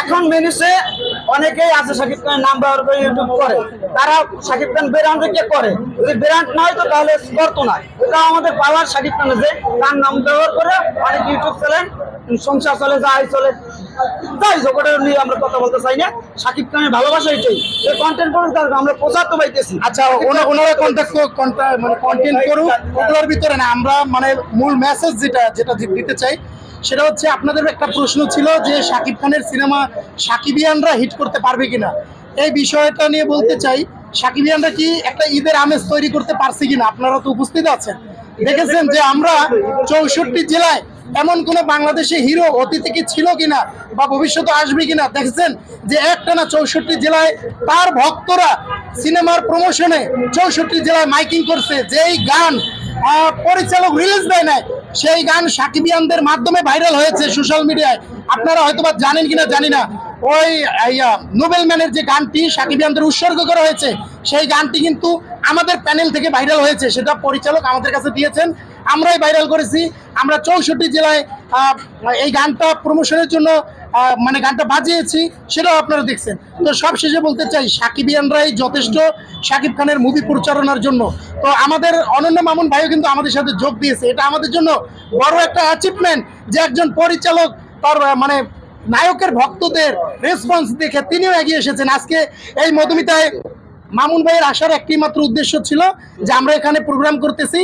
এখন মেনুসে অনেকেই আছে শাকিব খানের নাম ব্যবহার করে ইউটিউব করে। তারা শাকিব খান ব্র্যান্ড কে করে। যদি ব্র্যান্ড নয় তো তাহলে করতো না এটা আমাদের পাওয়ার শাকিব খানের যে তার নাম ব্যবহার করে অনেক ইউটিউব চ্যানেল সংসার চলে যাই চলে। যাই হোক ওটা নিয়ে আমরা কথা বলতে চাই না। শাকিব খানের ভালোবাসা এটাই। যে কন্টেন্ট করুক তার আমরা প্রচার তো পাইতেছি। আচ্ছা ওনা- ওনারা কন্ট্যাক্ট মানে কন্টেন্ট করুক ওগুলোর ভিতরে না আমরা মানে মূল মেসেজ যেটা যেটা দিতে চাই সেটা হচ্ছে আপনাদের একটা প্রশ্ন ছিল যে শাকিব খানের সিনেমা সাকিবিয়ানরা হিট করতে পারবে কিনা। এই বিষয়টা নিয়ে বলতে চাই, সাকিবিয়ানরা কি একটা ঈদের আমেজ তৈরি করতে পারছে কিনা? আপনারা তো উপস্থিত আছেন। দেখেছেন যে আমরা চৌষট্টি জেলায় এমন কোন বাংলাদেশে হিরো অতীতে কি ছিল কিনা বা ভবিষ্যতে আসবে কিনা দেখেছেন যে একটানা চৌষট্টি জেলায় তার ভক্তরা সিনেমার প্রমোশনে চৌষট্টি জেলায় মাইকিং করছে, যেই গান পরিচালক রিলিজ দেয় নাই সেই গান সাকিবিয়ানদের মাধ্যমে ভাইরাল হয়েছে সোশ্যাল মিডিয়ায়। আপনারা হয়তোবা জানেন কিনা জানি না। ওই নোবেল ম্যানের যে গানটি সাকিবিয়ানদের উৎসর্গ করা হয়েছে, সেই গানটি কিন্তু আমাদের প্যানেল থেকে ভাইরাল হয়েছে, সেটা পরিচালক আমাদের কাছে দিয়েছেন। আমরাই ভাইরাল করেছি। আমরা চৌষট্টি জেলায় এই গানটা প্রমোশনের জন্য মানে গানটা বাজিয়েছি, সেটাও আপনারা দেখছেন। তো সব শেষে বলতে চাই, সাকিব সাকিবিয়ানরাই যথেষ্ট শাকিব খানের মুভি পরিচালনার জন্য। তো আমাদের অনন্য মামুন ভাইও কিন্তু আমাদের সাথে যোগ দিয়েছে। এটা আমাদের জন্য বড় একটা অ্যাচিভমেন্ট যে একজন পরিচালক, তার মানে নায়কের ভক্তদের রেসপন্স দেখে তিনিও এগিয়ে এসেছেন। আজকে এই মধুমিতায় মামুন ভাইয়ের আসার একটি মাত্র উদ্দেশ্য ছিল যে আমরা এখানে প্রোগ্রাম করতেছি।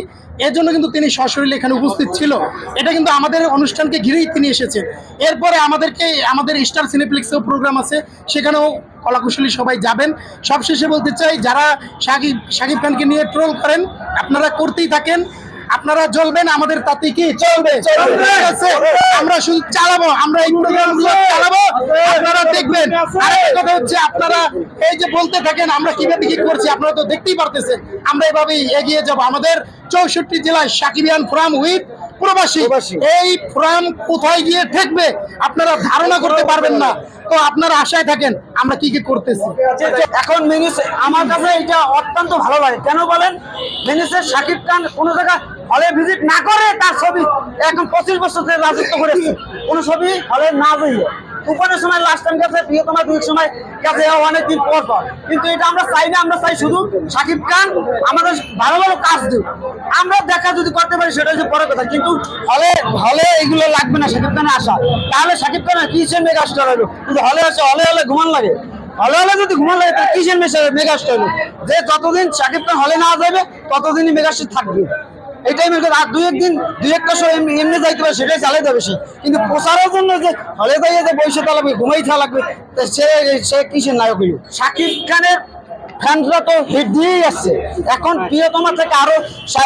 এর জন্য কিন্তু তিনি সশরীরে এখানে উপস্থিত ছিল। এটা কিন্তু আমাদের অনুষ্ঠানকে ঘিরেই তিনি এসেছেন। এরপরে আমাদেরকে, আমাদের স্টার সিনেপ্লেক্সেও প্রোগ্রাম আছে। সেখানেও কলাকুশলী সবাই যাবেন। সবশেষে বলতে চাই, যারা সাকিব সাকিব খানকে নিয়ে ট্রোল করেন, আপনারা করতেই থাকেন। আপনারা জ্বলবেন আমাদের তাতে কি? চলবে আমরা শুধু চালাবো আমরা এই প্রোগ্রামগুলো চালাবো। আপনারা দেখবেন আরেকটা কথা হচ্ছে আপনারা এই যে বলতে থাকেন আমরা কীভাবে কি করছি আপনারা তো দেখতেই পারতেছেন। আমরা এভাবেই এগিয়ে যাব। আমাদের চৌষট্টি জেলায় সাকিবিয়ান ফ্রাম উইথ প্রবাসী। এই ফ্রাম কোথায় গিয়ে ঠেকবে আপনারা ধারণা করতে পারবেন না। তো আপনারা আশায় থাকেন আমরা কি কি করতেছি। এখন মিনিস আমার কাছে এটা অত্যন্ত ভালো লাগে। কেন বলেন? মিনিসের সাকিব খান কোনো জায়গা হলে ভিজিট না করে, তার ছবি এখন পঁচিশ বছর ধরে রাজত্ব করেছে। কোনো ছবি হলে না যাইয়ে তুফানের সময় লাস্ট টাইম গেছে, প্রিয়তমা দুই সময় গেছে অনেকদিন পর পর। কিন্তু এটা আমরা চাই না, আমরা চাই শুধু শাকিব খান আমাদের ভালো ভালো কাজ দিক। আমরা দেখা যদি করতে পারি, সেটা হচ্ছে বড় কথা। কিন্তু হলে হলে এগুলো লাগবে না শাকিব খানে আসা তাহলে শাকিব খান কিসের মেগা স্টার হলো? কিন্তু হলে আছে হলে হলে ঘুমান লাগে। হলে হলে যদি ঘুমান লাগে, তাহলে কিসের মেগা স্টার হলো? যে যতদিন শাকিব খান হলে না যাবে, ততদিনই মেগা থাকবে। এটাই মেন কথা আর দুই একদিন, দুই একটা সময় এমনি যাইতে পারে, সেটাই চালাই দেবে সে কিন্তু প্রচারের জন্য যে হলে যাইয়ে যে তা লাগবে ঘুমাই থাকা লাগবে সে সে কিসের নায়ক শাকিব খানের ফ্যানরা তো হিট দিয়েই আসছে। এখন প্রিয়তমা থেকে আরও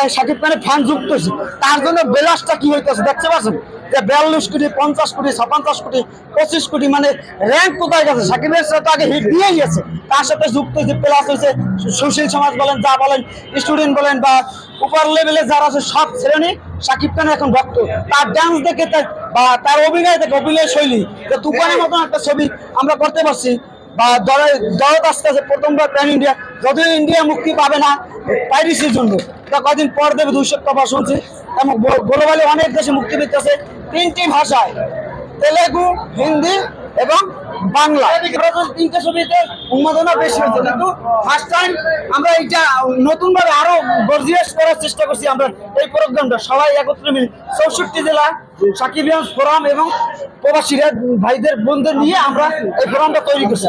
শাকিব খানের ফ্যান যুক্ত হচ্ছে তার জন্য বেলাসটা কি হইতেছে দেখতে পাচ্ছেন? যে বিয়াল্লিশ কোটি, পঞ্চাশ কোটি ছাপাঞ্চাশ কোটি, পঁচিশ কোটি মানে র্যাঙ্ক কোথায় গেছে? সাকিবের সাথে আগে হিট দিয়েই গেছে। তার সাথে যুক্ত হয়েছে প্লাস হয়েছে সুশীল সমাজ বলেন, যা বলেন স্টুডেন্ট বলেন বা উপর লেভেলে যারা আছে, সব শ্রেণি সাকিব খান এখন ভক্ত। তার ডান্স দেখে তার- বা তার অভিনয় দেখে অভিনয় শৈলী, যে তুফানের মতন একটা ছবি আমরা করতে পারছি। বা দরে দরদ আস্তে আছে প্রথমবার প্যান ইন্ডিয়া যদিও ইন্ডিয়া মুক্তি পাবে না পাইরিসির জন্য। তা কদিন পর দেবে, দুই সপ্তাহ পর শুনছি। এবং গ্লোবালি অনেক দেশে মুক্তি পেতেছে তিনটি ভাষায়। তেলেগু, হিন্দি এবং তিনটে ছবিতে বেশি কিন্তু ফার্স্ট টাইম আমরা নতুনভাবে আরও গর্জিয়াস করার চেষ্টা করছি আমরা এই সবাই একত্রে জেলা সাকিবিয়ান ফোরাম এবং প্রবাসীরা ভাইদের বন্ধু নিয়ে আমরা এই ফোরামটা তৈরি করছি।